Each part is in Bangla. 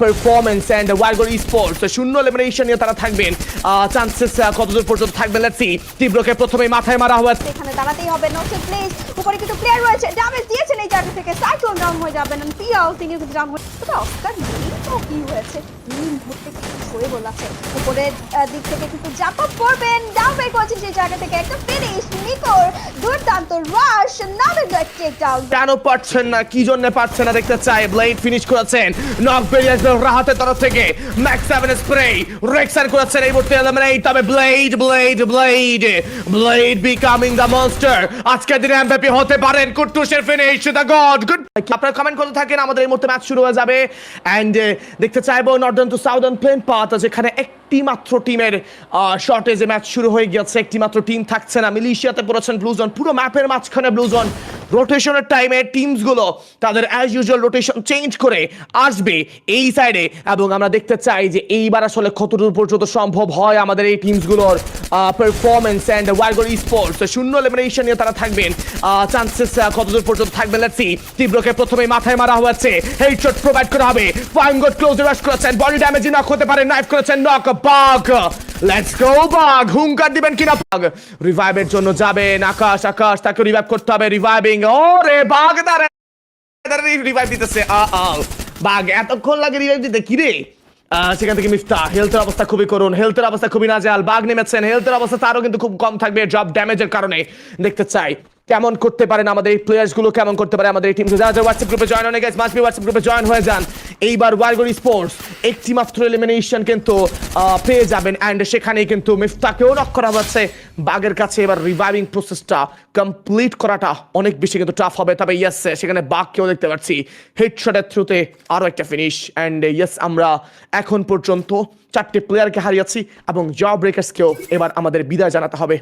পারফরমেন্স অ্যান্ড ওয়ার্গর স্পোর্টস শূন্য এলিমিনেশন নিয়ে তারা থাকবেন। চান্সেস কতদূর পর্যন্ত থাকবে লেটস সি তীব্রকে প্রথমে মাথায় মারা হয়েছে এখানে দাঁড়াতেই হবে নকশাল প্লেস উপরে কিছু প্লেয়ার রয়েছে ড্যামেজ দিয়েছেন এই জায়গা থেকে সাইক্লোন ডাউন হয়ে যাবেন পিয়াও তিনি কিন্তু ডাউন হয়ে তবে অস্কার তো কি হয়েছে? মুহূর্তে কিন্তু সয়ে বলাছে। উপরের দিক থেকে কিন্তু জাম্প আপ করবেন ডাউন বের করেছেন সেই জায়গা থেকে। একটা ফিনিশ নিকোর দুর্দান্ত রাশ নামের টেক ডাউন কেন পারছেন না? কি জন্য পারছেন না? দেখতে চাই ব্লেড ফিনিশ করেছেন। নক আসবে রাহাতের তরফ থেকে ম্যাক্স সেভেন স্প্রে রেক্সার করেছেন এই মুহূর্তে এলিমিনেট তবে Blade Blade Blade Blade becoming the monster আজকের দিনে এমভিপি হতে পারেন কুট্টুসের ফিনিশ দ্য গড গুড আপনারা কমেন্ট করতে থাকেন, আমাদের এই মুহূর্তে ম্যাচ শুরু হয়ে যাবে। এন্ড দেখতে চাইব northern to southern plane path যেখানে একটি মাত্র টিমের শর্টেজে ম্যাচ শুরু হয়ে গেছে একটি মাত্র টিম থাকছে না। মিলিশিয়াতে পড়েছেন ব্লুজন পুরো ম্যাপের মাঝখানে ব্লুজন রোটেশনের টাইমে টিমসগুলো তাদের অ্যাজ ইউজুয়াল রোটেশন চেঞ্জ করে আসবে এই সাইডে এবং আমরা দেখতে চাই যে এইবার আসলে কতদূর পর্যন্ত সম্ভব হয় আমাদের এই টিমসগুলোর পারফরমেন্স অ্যান্ড ওয়ার্গর স্পোর্টস শূন্য এলিমিনেশন নিয়ে তারা থাকবেন। চান্সেস কতদূর পর্যন্ত থাকবে? লেটস তীব্রকে প্রথমে মাথায় মারা হয়েছে। হেডশট প্রোভাইড করা হবে। ফাইন গোড ক্লোজে রাশ করেছেন। বডি ড্যামেজ নক হতে পারে। নাইফ করেছেন। নক বাগ লেটস গো বাগ হুঙ্কার দিবেন কিনা বাগ রিভাইভের জন্য যাবেন। আকাশ আকাশ, তাকে রিভাইভ করতে হবে। রিভাইভিং ওরে বাগ দাঁড়ে। রিভাইভ দিতেছে। আ আ। বাগ এতক্ষণ লাগে রিভাইভ দিতে? কি রে? সেখান থেকে মিফতা হেলথের অবস্থা খুবই করুন হেলথের অবস্থা খুবই নাজেহাল। বাঘ নেমেছেন। হেলথের অবস্থা তারও কিন্তু খুব কম থাকবে। জব ড্যামেজের কারণে। দেখতে চাই। কেমন করতে পারেন আমাদের এই প্লেয়ার্সগুলো, কেমন করতে পারে আমাদের এই টিম যারা যারা হোয়াটসঅ্যাপ গ্রুপে জয়েন গেছে মাস্ট বি হোয়াটসঅ্যাপ গ্রুপে জয়েন হয়ে যান। এইবার ওয়ারগরি স্পোর্টস একটি মাত্র এলিমিনেশন কিন্তু পেয়ে যাবেন অ্যান্ড সেখানেই কিন্তু মিফতাকেও নক করা হচ্ছে। বাঘের কাছে এবার রিভাইভিং প্রসেসটা কমপ্লিট করাটা অনেক বেশি কিন্তু টাফ হবে। তবে ইয়েস সেখানে বাঘকেও দেখতে পাচ্ছি। হেডশটের থ্রুতে আরও একটা ফিনিশ অ্যান্ড ইয়েস আমরা এখন পর্যন্ত চারটে প্লেয়ারকে হারিয়েছি এবং জব ব্রেকার্সকেও এবার আমাদের বিদায় জানাতে হবে।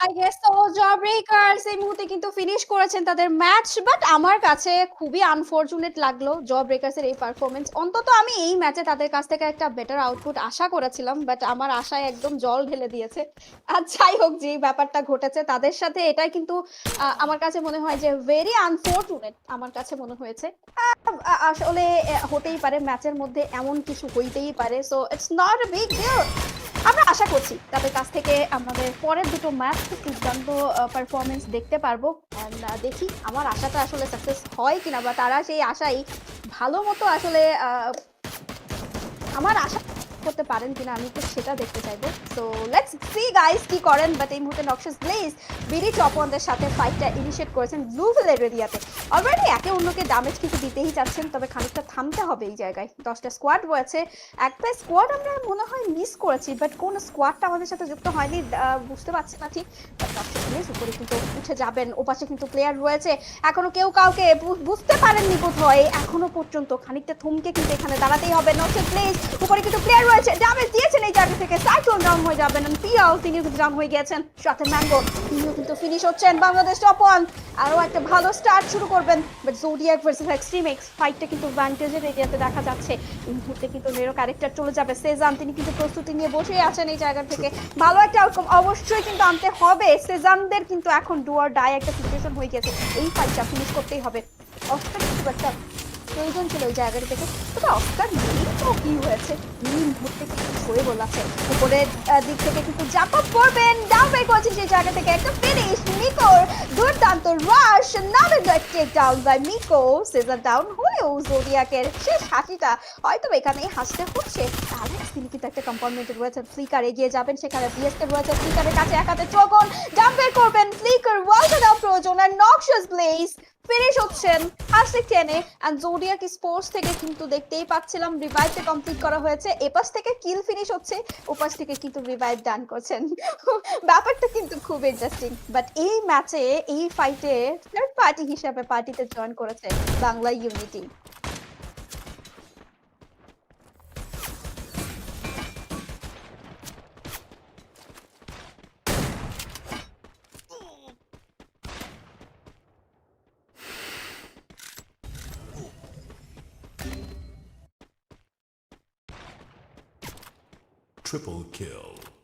আই গেস তো জব ব্রেকার্স এই মুহূর্তে কিন্তু ফিনিশ করেছেন তাদের ম্যাচ বাট আমার কাছে খুবই আনফরচুনেট লাগল জব ব্রেকার্সের এই পারফরমেন্স অন্তত আমি এই ম্যাচে তাদের কাছ থেকে একটা বেটার আউটপুট আশা করেছিলাম বাট আমার আশায় একদম জল ঢেলে দিয়েছে। আর যাই হোক যে ব্যাপারটা ঘটেছে তাদের সাথে এটাই কিন্তু আমার কাছে মনে হয় যে ভেরি আনফরচুনেট আমার কাছে মনে হয়েছে। আসলে হতেই পারে ম্যাচের মধ্যে এমন কিছু হইতেই পারে so it's not a big deal আমরা আশা করছি তাদের কাছ থেকে আমাদের পরের দুটো ম্যাচ খুব দুর্দান্ত পারফরমেন্স দেখতে পারব। দেখি আমার আশাটা আসলে সাকসেস হয় কিনা, বা তারা সেই আশাই ভালো মতো আসলে আমার আশা করতে পারেন কিনা আমি তো সেটা দেখতে চাইব। সো লেটস সি গাইস কি করেন বাট এই মুহূর্তে নকশাস প্লেস বিডি চপনদের সাথে ফাইটটা ইনিশিয়েট করেছেন ব্লু ফিলের এরিয়াতে অলরেডি একে অন্যকে ড্যামেজ কিন্তু দিতেই যাচ্ছেন, তবে খানিকটা থামতে হবে এই জায়গায়। দশটা স্কোয়াড রয়েছে। একটা স্কোয়াড আমরা মনে হয় মিস করেছি বাট কোন স্কোয়াডটা আমাদের সাথে যুক্ত হয়নি বুঝতে পারছি না ঠিক বাট উপরে কিন্তু উঠে যাবেন। ওপাশে কিন্তু প্লেয়ার রয়েছে। এখনও কেউ কাউকে বুঝতে পারেননি বোধ হয় এখনও পর্যন্ত খানিকটা থমকে কিন্তু এখানে দাঁড়াতেই হবে। নকশাস প্লেস উপরে কিছু প্লেয়ার রয়েছে। ড্যামেজ দিয়েছেন এই জায়গা থেকে। সাইক্লোন ডাউন হয়ে যাবেন। পিয়াও তিনি কিন্তু ডাউন হয়ে গেছেন সাথে ম্যাঙ্গো তিনিও কিন্তু ফিনিশ হচ্ছেন। বাংলাদেশ টপ আরও একটা ভালো স্টার্ট শুরু করবেন। But Zodiac versus extreme X ফাইটটা কিন্তু ভ্যান্টেজের এরিয়াতে দেখা যাচ্ছে। এই মুহূর্তে কিন্তু নেরো ক্যারেক্টার চলে যাবে। সেজান তিনি কিন্তু প্রস্তুতি নিয়ে বসেই আছেন এই জায়গা থেকে। ভালো একটা আউটকাম অবশ্যই কিন্তু আনতে হবে। সেজানদের কিন্তু এখন ডুয়ার ডাই একটা সিচুয়েশন হয়ে গেছে। এই ফাইটটা ফিনিশ করতেই হবে। অস্ত্র কিন্তু একটা প্রয়োজন ছিল ওই জায়গাটা থেকে তবে অস্কার নেই কি হয়েছে? এই মুহূর্তে সয়ে বলাছে? উপরের দিক থেকে কিন্তু জাম্প আপ করবেন ডাউন বের করেছেন সেই জায়গা থেকে একটা ফিনিশ মিকোর দুর্দান্ত রাশ নামের টেক ডাউন বাই মিকো সেজার ডাউন হলেও জোডিয়াকের শেষ হাসিটা হয়তো এখানেই হাসতে হচ্ছে। অ্যালেক্স তিনি কিন্তু একটা কম্পার্টমেন্টে রয়েছেন। ফ্লিকার এগিয়ে যাবেন সেখানে। বিএসকে রয়েছে ফ্লিকারের কাছে। এক হাতে চোখন ডাউন বের করবেন ফ্লিকার দেওয়া প্রয়োজন আর নকশাস প্লেস ফিনিশ হচ্ছেন হাসি টেনে অ্যান্ড জোডিয়াক স্পোর্টস থেকে কিন্তু দেখতেই পাচ্ছিলাম রিভাইভটা কমপ্লিট করা হয়েছে। এপাশ থেকে কিল ফিনিশ হচ্ছে, ওপাশ থেকে কিন্তু রিভাইভ ডান করছেন। ব্যাপারটা কিন্তু খুব ইন্টারেস্টিং বাট এই ম্যাচে এই ফাইটে থার্ড পার্টি হিসাবে পার্টিতে জয়েন করেছে Bangla unity Triple kill.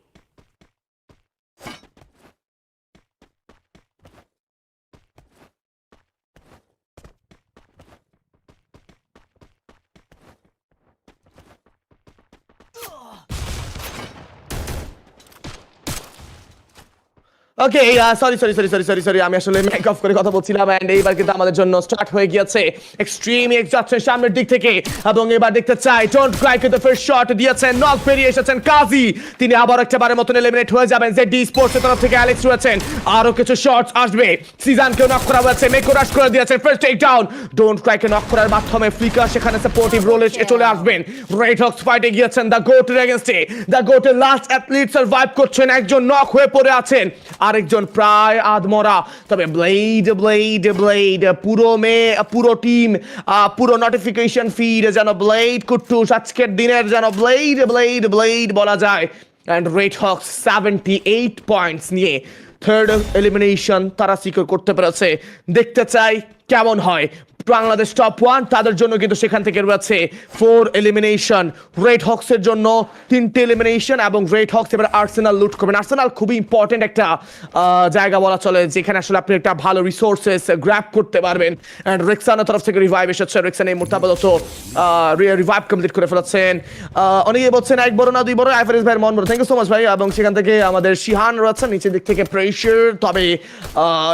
Okay করে কথা বলছিলাম এইবার কিন্তু আমাদের জন্য স্টার্ট হয়ে গিয়েছে সামনের দিক থেকে এবং এবার দেখতে চাই দিয়েছেন পেরিয়ে এসেছেন তিনি আবার একটা মতন হয়ে যাবেন তরফ থেকে রয়েছেন, আরও কিছু আসবে। করা হয়েছে মেকো রাশ করে করার মাধ্যমে ফ্লিকার সেখানে চলে আসবেন। রেড হক্স ফাইটে গিয়েছেন দ্য গোটের লাস্ট অ্যাথলিট সার্ভাইভ করছেন, একজন নক হয়ে পড়ে আছেন। আরেকজন প্রায় আধমরা। তবে ব্লেড ব্লেড ব্লেড পুরো মে, পুরো টিম পুরো নোটিফিকেশন ফিড যেন ব্লেড কুট্টুস, আজকের দিনের যেন ব্লেড ব্লেড ব্লেড বলা যায়। And Red Hawks seventy eight points নিয়ে থার্ড এলিমিনেশন তারা সিকিউর করতে পেরেছে। দেখতে চাই কেমন হয়। বাংলাদেশ টপ ওয়ান তাদের জন্য কিন্তু সেখান থেকে রয়েছে ফোর এলিমিনেশন রেড হক্সের জন্য তিনটে এলিমিনেশন এবং রেড হক্স এবার আর্সেনাল লুট করবেন। আর্সেনাল খুবই ইম্পর্টেন্ট একটা জায়গা বলা চলে যেখানে আসলে আপনি একটা ভালো রিসোর্সেস গ্র্যাপ করতে পারবেন। অ্যান্ড রেক্সানের তরফ থেকে রিভাইভ এসেছে। রেক্সান এই মুহূর্তে আপাতত রিভাইভ কমপ্লিট করে ফেলেছেন। আহ, অনেকে বলছেন এক বড় না দুই বড় আইফারিস ভাইয়ের মন বড়। থ্যাংক ইউ সো মাচ ভাই। এবং সেখান থেকে আমাদের শিহান রয়েছে নিচের দিক থেকে প্রেশার তবে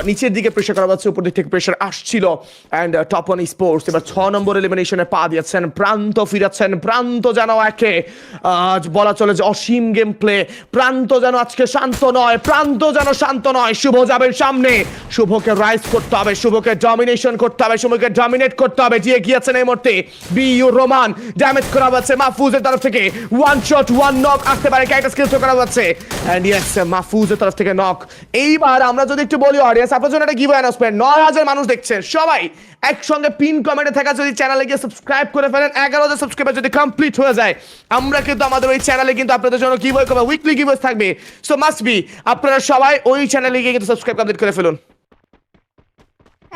নিচের দিকে প্রেশার করা হচ্ছে উপর দিক থেকে প্রেশার আসছিল। অ্যান্ড টপ ওয়ান স্পোর্টস এবার ছ নম্বর এলিমিনেশনে পা দিয়েছেন, প্রান্ত ফিরাচ্ছেন প্রান্ত যেন একে, আজ বলা চলে যে অসীম গেম প্লে প্রান্ত যেন আজকে শান্ত নয়, প্রান্ত যেন শান্ত নয়, শুভ যাবেন সামনে, শুভকে রাইজ করতে হবে, শুভকে ডমিনেশন করতে হবে, শুভকে ডমিনেট করতে হবে, যে গিয়েছেন এই মুহূর্তে বি ইউ রোমান ড্যামেজ করা হচ্ছে মাহফুজের তরফ থেকে ওয়ান শট ওয়ান নক আসতে পারে ক্যারেক্টার স্কিল করা হচ্ছে এন্ড ইয়েস মাহফুজের তরফ থেকে নক এইবার আমরা যদি একটু বলি অডিয়েন্স আপনার জন্য একটা গিভ অ্যানাউন্সমেন্ট নয় হাজার মানুষ দেখছেন সবাই একসঙ্গে পিন কমেন্টে থাকা যদি চ্যানেলে গিয়ে সাবস্ক্রাইব করে ফেলেন, এগারো হাজার সাবস্ক্রাইবার যদি কমপ্লিট হয়ে যায়, আমরা কিন্তু আমাদের ওই চ্যানেলে কিন্তু আপনাদের জন্য গিভ করব উইকলি কি থাকবে। সো মাস্ট বি আপনারা সবাই ওই চ্যানেলে গিয়ে কিন্তু সাবস্ক্রাইব কমপ্লিট করে ফেলুন।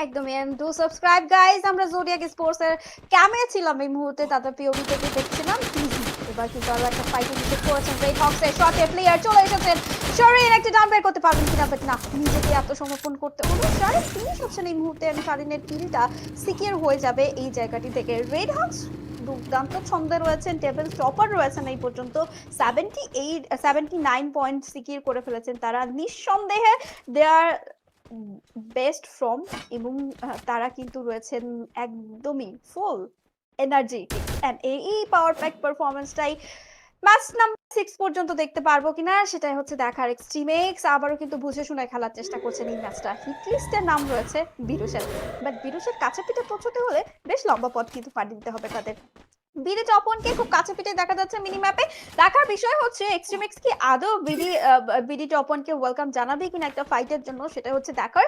একদমই ডু সাবস্ক্রাইব গাইস আমরা জোরিয়াকে স্পোর্টস এর ক্যামে ছিলাম এই মুহূর্তে তাদের পিওভি থেকে দেখছিলাম। এবার কিন্তু আরও একটা ফাইটিং নিচে করেছেন রেড হক্স এর শটে প্লেয়ার চলে এসেছেন। শারিন একটা ডান বের করতে পারবেন কিনা বাট না। নিজেকে আত্মসমর্পণ করতে হলো। শারিন ফিনিশ হচ্ছেন এই মুহূর্তে এবং শারিনের কিলটা সিকিউর হয়ে যাবে এই জায়গাটি থেকে। রেড হক্স দুর্দান্ত ছন্দে রয়েছেন টেবিল টপার রয়েছেন এই পর্যন্ত। Seventy eight seventy nine point secure করে ফেলেছেন তারা। নিঃসন্দেহে দে আর বেস্ট ফ্রম এবং তারা কিন্তু রয়েছেন একদমই ফুল এনার্জি অ্যান্ড এই পাওয়ার প্যাক পারফরমেন্সটাই ম্যাচ নাম্বার সিক্স পর্যন্ত দেখতে পারব কিনা, সেটাই হচ্ছে দেখার এক্সট্রিম এক্স আবারও কিন্তু বুঝে শুনে খেলার চেষ্টা করছেন এই ম্যাচটা হিটলিস্টের নাম রয়েছে বিরুষের। বাট বিরুষের কাছে পিঠে পৌঁছতে হলে বেশ লম্বা পথ কিন্তু পাড়ি দিতে হবে তাদের। বিডি টপনকে খুব কাছে পিঠে দেখা যাচ্ছে মিনি ম্যাপে দেখার বিষয় হচ্ছে এক্সট্রিমেক্স কি আদৌ বিডি বিডি টপনকে ওয়েলকাম জানাবে কিনা একটা ফাইটের জন্য, সেটা হচ্ছে দেখার।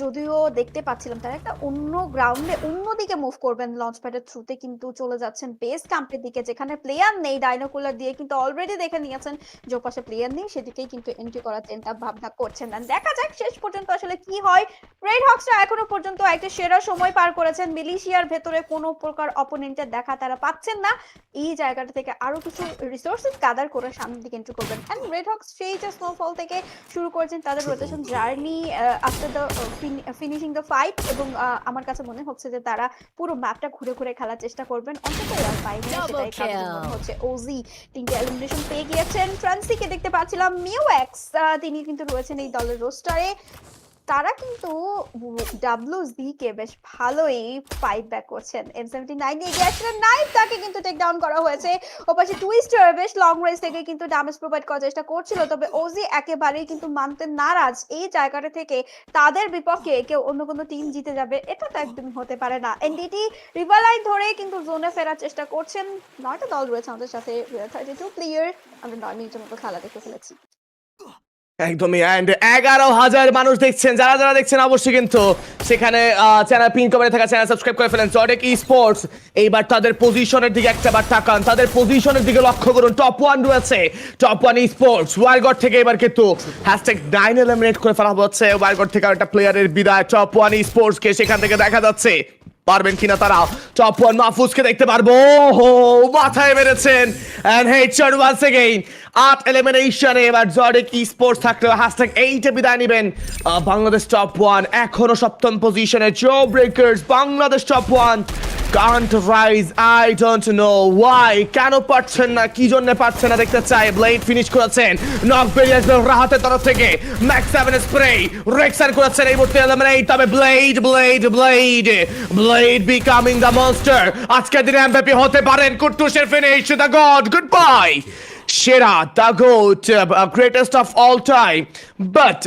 যদিও দেখতে পাচ্ছিলাম তারা একটা অন্য গ্রাউন্ডে অন্যদিকে মুভ করবেন লঞ্চ প্যাডের থ্রুতে কিন্তু চলে যাচ্ছেন বেস ক্যাম্পের দিকে, যেখানে প্লেয়ার নেই ডাইনোকুলার দিয়ে কিন্তু অলরেডি দেখে নিয়েছেন। যে পাশে প্লেয়ার নেই, সেদিকেই কিন্তু এন্ট্রি করার চিন্তা ভাবনা করছেন। না দেখা যাক শেষ পর্যন্ত আসলে কি হয়। রেড হক্সরা এখনও পর্যন্ত একটা সেরা সময় পার করেছেন। মিলিশিয়ার ভেতরে কোনো প্রকার অপোনেন্টের দেখা তারা পাচ্ছেন না। এই জায়গাটা থেকে আরও কিছু রিসোর্সেস গাদার করে সামনের দিকে এন্ট্রি করবেন। এন্ড রেড হক্স সেই যে স্নোফল থেকে শুরু করেছেন তাদের rotation journey after the finishing the fight এবং আমার কাছে মনে হচ্ছে যে তারা পুরো ম্যাপটা ঘুরে ঘুরে খেলার চেষ্টা করবেন। অন্তত এর বাইরে সেটাই কারণ হচ্ছে ওজি তিনটে এলিমিনেশন পেয়ে গিয়েছেন। ফ্রান্সিকে দেখতে পাচ্ছিলাম মিউ এক্স তিনি কিন্তু রয়েছেন এই দলের রোস্টারে তারা কিন্তু ডাব্লিউ জি কে বেশ ভালোই ফাইট ব্যাক করছেন। এম সেভেন্টি নাইন এগিয়ে আসছিলেন নাইফ তাকে কিন্তু টেক ডাউন করা হয়েছে। ওপাশে টুইস্টার বেশ লং রেঞ্জ থেকে কিন্তু ড্যামেজ প্রোভাইড করার চেষ্টা করছিল, তবে ওজি একেবারেই কিন্তু মানতে নারাজ। এই জায়গাটা থেকে তাদের বিপক্ষে কেউ অন্য কোনো টিম জিতে যাবে, এটা তো একদমই হতে পারে না। এনডিটি রিভার লাইন ধরে কিন্তু জোনে ফেরার চেষ্টা করছেন। নয়টা দল রয়েছে আমাদের সাথে থার্টি টু প্লেয়ার আমরা নয় মিনিটের মতো খেলা দেখে ফেলেছি। একদমই অ্যান্ড এগারো হাজার মানুষ দেখছেন, যারা যারা দেখছেন অবশ্যই কিন্তু সেখানে চ্যানেল পিন কমেন্টে থাকা চ্যানেল সাবস্ক্রাইব করে ফেলেন। জডেক ই স্পোর্টস এইবার তাদের পজিশনের দিকে একটা বার তাকান। তাদের পজিশনের দিকে লক্ষ্য করুন টপ ওয়ান রয়েছে টপ ওয়ান ই স্পোর্টস ওয়ারগড থেকে এবার কিন্তু হ্যাশট্যাগ নাইন এলিমিনেট করে ফেলা হচ্ছে। ওয়ারগড থেকে একটা প্লেয়ারের বিদায় টপ ওয়ান ই স্পোর্টসকে সেখান থেকে দেখা যাচ্ছে। পারবেন কিনা তারা? টপ ওয়ান মাহফুজকে দেখতে পারব। হো মাথায় মেরেছেন। এন্ড হে চার ওয়ান্স এগেইন আট এলিমিনেশনে এবার জর্ডেক ই স্পোর্টস থাকলেও হ্যাশট্যাগ এইটে বিদায় নেবেন। বাংলাদেশ টপ ওয়ান এখনও সপ্তম পজিশনে jaw breakers Bangladesh top one can't rise I don't know why কেন পারছেন না? কি জন্য পারছেন না দেখতে চাই? ব্লেড ফিনিশ করেছেন। নক বেরিয়ে আসবে রাহাতের তরফ থেকে। ম্যাক্স সেভেন স্প্রে রেক্সার করেছেন এই মুহূর্তে এলিমিনেট তবে blade blade blade blade becoming the monster আজকের দিনে এমভিপি হতে পারেন কুট্টুসের finish the god good bye সেরা the goat greatest of all time but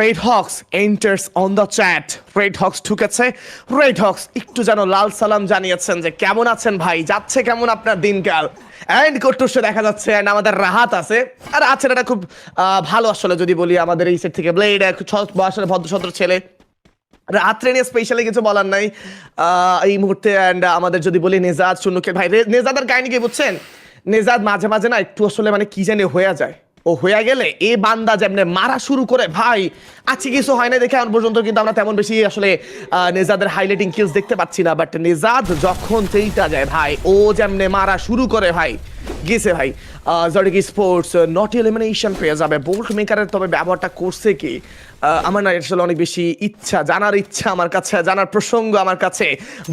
Red Hawks enters on the chat Red Hawks ঢুকেছে। রেড হক্স একটু যেন লাল সালাম জানিয়েছেন যে, কেমন আছেন ভাই? যাচ্ছে কেমন আপনার দিনকাল? অ্যান্ড কটুসে দেখা যাচ্ছে অ্যান্ড আমাদের রাহাত আছে। আর আছে এটা খুব ভালো আসলে যদি বলি আমাদের এই সেট থেকে। ব্লেড আসলে ভদ্রসদ্র ছেলে। রাত্রে নিয়ে স্পেশালি কিছু বলার নাই। এই মুহূর্তে অ্যান্ড আমাদের যদি বলি নেজাদ শূন্যকে ভাই নেজাদের কাহিনী কি বুঝছেন? নেজাদ মাঝে মাঝে না একটু আসলে মানে কি জানি হয়ে যায়। ও হয়ে গেলে এ বান্দা যেমনে মারা শুরু করে, ভাই, আজকে কিছু হয় না দেখে এখন পর্যন্ত কিন্তু আমরা তেমন বেশি আসলে নেজাদের হাইলাইটিং কিলস দেখতে পাচ্ছি না। বাট নেজাদ যখন সেইটা যায়, ভাই, ও যেমনে মারা শুরু করে, ভাই, গেছে, ভাই। জডিক স্পোর্টস নট এলিমিনেশন পেয়ে যাবে। বোল্ট মেকারের তবে ব্যবহারটা করছে কি? আমার না আসলে অনেক বেশি ইচ্ছা, জানার ইচ্ছা আমার কাছে, জানার প্রসঙ্গ আমার কাছে।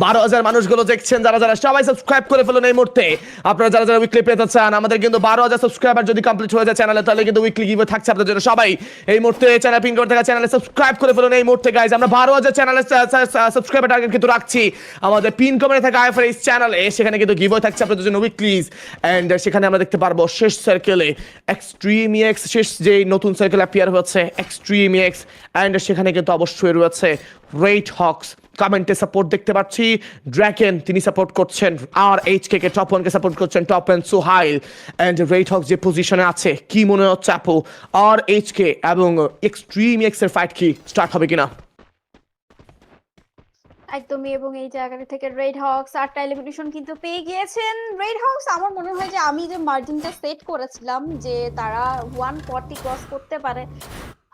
বারো হাজার মানুষগুলো দেখছেন, যারা যারা সবাই সাবস্ক্রাইব করে ফেলুন এই মুহূর্তে। আপনারা যারা যারা উইকলি পেতে চান, আমাদের কিন্তু বারো হাজার সাবস্ক্রাইবার যদি কমপ্লিট হয়ে যায় চ্যানেলে তাহলে কিন্তু উইকলি গিভে থাকছে আপনাদের জন্য। সবাই এই মুহূর্তে চ্যানেল পিন করে থাকা চ্যানেলে সাবস্ক্রাইব করে ফেলুন এই মুহূর্তে গাইজ আমরা বারো হাজার চ্যানেলে সাবস্ক্রাইবার টার্গেট কিন্তু রাখছি। আমাদের পিন কমে থাকা আইফার এই চ্যানেলে সেখানে কিন্তু গিভে থাকছে আপনাদের জন্য উইকলিজ অ্যান্ড সেখানে আমরা দেখতে পারব শেষ সার্কেলে এক্সট্রিম এক্স শেষ যে নতুন সার্কেল অ্যাপিয়ার হচ্ছে এক্সট্রিম এক্স অ্যান্ড সেখানে কিন্তু অবশ্যই রয়েছে রেট হক্স কমেন্টে সাপোর্ট দেখতে পাচ্ছি। ড্র্যাকেন তিনি সাপোর্ট করছেন। আর এইচ কে কে টপ ওয়ানকে সাপোর্ট করছেন। Top one Suhail and Red Hawk যে পজিশনে আছে, কি মনে হচ্ছে আপু? আর এইচ কে এবং এক্সট্রিম এক্সের ফাইট কি স্টার্ট হবে কিনা? একদমই, এবং এই জায়গাটা থেকে রেড হক্স আটটা এলিমিনেশন কিন্তু পেয়ে গিয়েছেন। রেড হক্স আমার মনে হয় যে আমি যে মার্জিনটা সেট করেছিলাম যে তারা ওয়ান ফর্টি ক্রস করতে পারে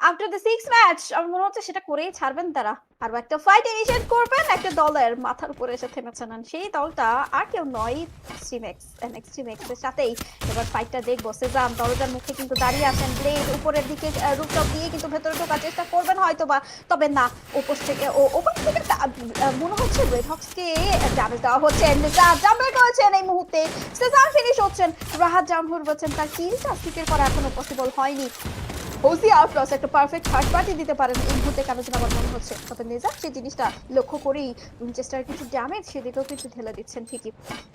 আফটার দ্য সিক্স ম্যাচ আমার মনে হচ্ছে সেটা করেই ছাড়বেন তারা। আর একটা ফাইট ইনিশিয়েট করবেন, একটা দলের মাথার উপরে এসে থেমেছেন সেই দলটা আর কেউ নয় এক্সট্রিমেক্স এক্সট্রিমেক্স এর সাথেই এবার ফাইটটা দেখব। সেজাম দরজার মুখে কিন্তু দাঁড়িয়ে আছেন। ব্লেড উপরের দিকে রুপটপ দিয়ে কিন্তু ভেতরে ঢোকার চেষ্টা করবেন হয়তো বা তবে না, উপর থেকে, ও উপর থেকে মনে হচ্ছে রেড হক্সকে ড্যামেজ দেওয়া হচ্ছে। জাম্পার করেছেন এই মুহূর্তে। সেজাম ফিনিশ হচ্ছেন। রাহাত জামহুর বলছেন, তার কিলটা স্টিকের করা এখনও পসিবল হয়নি। ওসি আউটলস একটা পারফেক্ট থার্ড পার্টি দিতে পারেন। এই মুহূর্তে কেন যেন আমার মনে হচ্ছে তবে নেজা সেই জিনিসটা লক্ষ্য করেই উইনচেস্টার কিছু ড্যামেজ সেদিকেও কিন্তু ঢেলে দিচ্ছেন ঠিকই।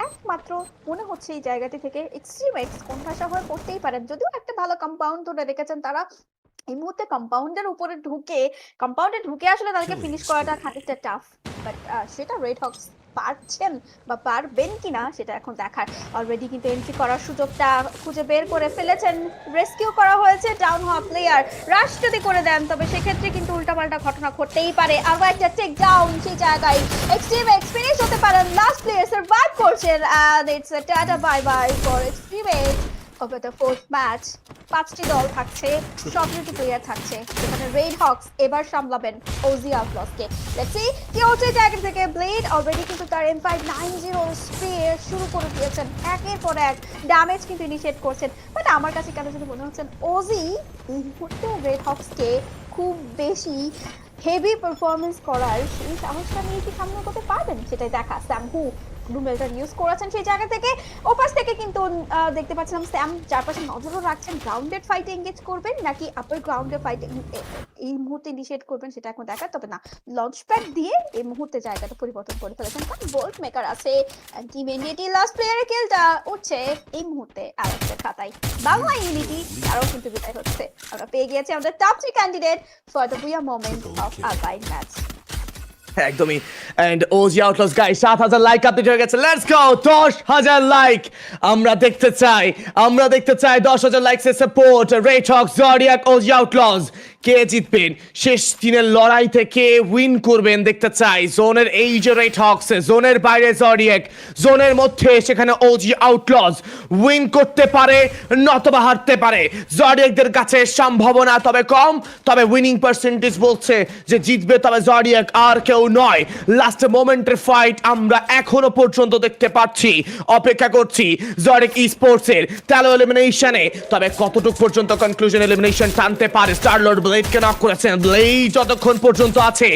একমাত্র মনে হচ্ছে এই জায়গাটি থেকে এক্সট্রিম এক্স কোন ভাষা হয়ে করতেই পারেন। যদিও একটা ভালো কম্পাউন্ড ধরে রেখেছেন তারা এই মুহূর্তে কম্পাউন্ডের উপরে ঢুকে কম্পাউন্ডে ঢুকে আসলে তাদেরকে ফিনিশ করাটা খানিকটা টাফ বাট সেটা রেড হক্স পারছেন বা পারবেন কিনা সেটা এখন দেখার। অলরেডি কিন্তু এন্ট্রি করার সুযোগটা খুঁজে বের করে ফেলেছেন। রেস্কিউ করা হয়েছে ডাউন হওয়া প্লেয়ার রাশ যদি করে দেন, তবে সেক্ষেত্রে কিন্তু উল্টাপাল্টা ঘটনা ঘটতেই পারে। আরও একটা টেক ডাউন সেই জায়গায়। এক্সট্রিম এক্সপিরিয়েন্স হতে পারেন। লাস্ট প্লেয়ার সার্ভাইভ করছেন it's tata bye bye for extreme over the fourth match পাঁচটি দল থাকছে, সব দুটি প্লেয়ার থাকছে। যেখানে রেড হক্স এবার সামলাবেন ওজি লেটস সি কি হচ্ছে জায়গা থেকে। ব্লেড অলরেডি কিন্তু তার M five nine zero spray শুরু করে দিয়েছেন। একের পর এক ড্যামেজ কিন্তু ইনিশিয়েট করছেন। বাট আমার কাছে কেন যেন মনে হচ্ছেন ওজি এই মুহূর্তে রেড হক্সকে খুব বেশি হেভি পারফরমেন্স করার সেই সাহসটা নিয়ে কি সামনে করতে পারবেন? সেটাই দেখা। স্যামহু ব্লুমেলটার ইউজ করেছেন সেই জায়গা থেকে। ওপাশ থেকে কিন্তু দেখতে পাচ্ছিলাম স্যাম, চারপাশে নজরও রাখছেন। গ্রাউন্ডেড ফাইটে এঙ্গেজ করবেন নাকি আপার গ্রাউন্ডে ফাইট এই মুহূর্তে ইনিশিয়েট করবেন সেটা এখন দেখা, তবে না লঞ্চ প্যাড দিয়ে এই মুহূর্তে জায়গাটা পরিবর্তন করে ফেলেছেন কারণ বোল্ট মেকার আছে। ইন্ডিয়াটি লাস্ট প্লেয়ারের খেলটা উঠছে এই মুহূর্তে অ্যালেক্সের খাতায়। বাংলা ইউনিটি তারাও কিন্তু বিদায় হচ্ছে। আমরা পেয়ে গিয়েছি আমাদের top three candidate for the booyah moment of আরবাইন match একদমই। এন্ড ওজি আউটলস গাই সাত হাজার লাইক আপডেট হয়ে গেছে। লেটস গো দশ হাজার লাইক আমরা দেখতে চাই, আমরা দেখতে চাই দশ হাজার লাইকসের support Red Hawk Zodiac OG Outlaws কে জিতবেন? শেষ দিনের লড়াই থেকে উইন করবেন, দেখতে চাই। জোনের এই যে রেট হক্স জোনের বাইরে জরিয়াক জোনের মধ্যে সেখানে ওজি আউটলস উইন করতে পারে, নতবা হারতে পারে। জরিয়াকদের কাছে সম্ভাবনা তবে কম, তবে উইনিং পার্সেন্টেজ বলছে যে জিতবে, তবে জরিয়াক আর কেউ নয়। লাস্ট মোমেন্টের ফাইট আমরা এখনও পর্যন্ত দেখতে পাচ্ছি, অপেক্ষা করছি জরিক ই স্পোর্টসের তেলো এলিমিনেশনে তবে কতটুকু পর্যন্ত কনক্লুশন এলিমিনেশন টানতে পারে স্টার লর্ড ব্লেডকে নক করেছেন। ব্লেড যতক্ষণ পর্যন্ত আছে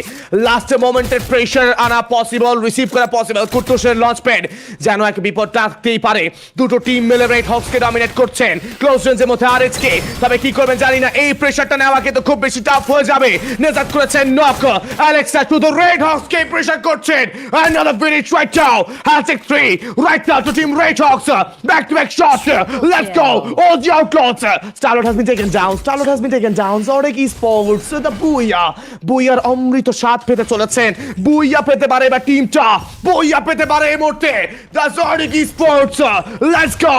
লাস্ট মোমেন্টের প্রেশার আনা পসিবল রিসিভ করা পসিবল কুটুসের লঞ্চ প্যাড যেন এক বিপদ ডাকতেই পারে। দুটো টিম মিলে রেড হকসকে ডমিনেট করছেন। ক্লোজ রেঞ্জের মধ্যে আর এচকে তবে কি করবেন জানি না এই প্রেশারটা নেওয়াকে তো খুব বেশি টাফ হয়ে যাবে। নেজাত করেছেন knock Alexa to the Red হকসকে pressure করছেন। Another finish right now hat trick 3 right now two team Red Hawks back to back shot let's go all the Outlaws Starlord has been taken down Starlord has been taken down অরেক ইজ ফরওয়ার্ড দ্য বুইয়া বুইয়ার অমৃত স্বাদ পেতে চলেছেন। বুইয়া পেতে পারে এবার টিমটা বুইয়া পেতে পারে এই মুহূর্তে। The Zodiac sports let's go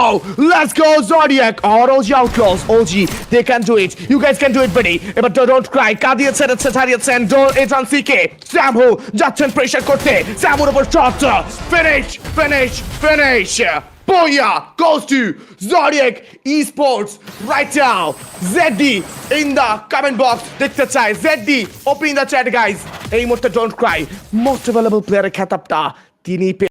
let's go Zodiac R OG Outlaws OG they can do it you guys can do it বেডি এবার ডোন্ট ক্রাই কাঁদিয়ে ছেড়েছে ছাড়িয়েছেন ডোর এজান সিকে স্যামহু যাচ্ছেন প্রেশার করতে স্যামুর উপর shot finish finish finish Booyah goes to Zodiac Esports right now. ZD in the comment box. দেখতে চাই ZD opening the chat guys. এই মুহূর্তে ডোন্ট ক্রাই মোস্ট অ্যাভেলেবল প্লেয়ারের খেতাবটা তিনি পেয়ে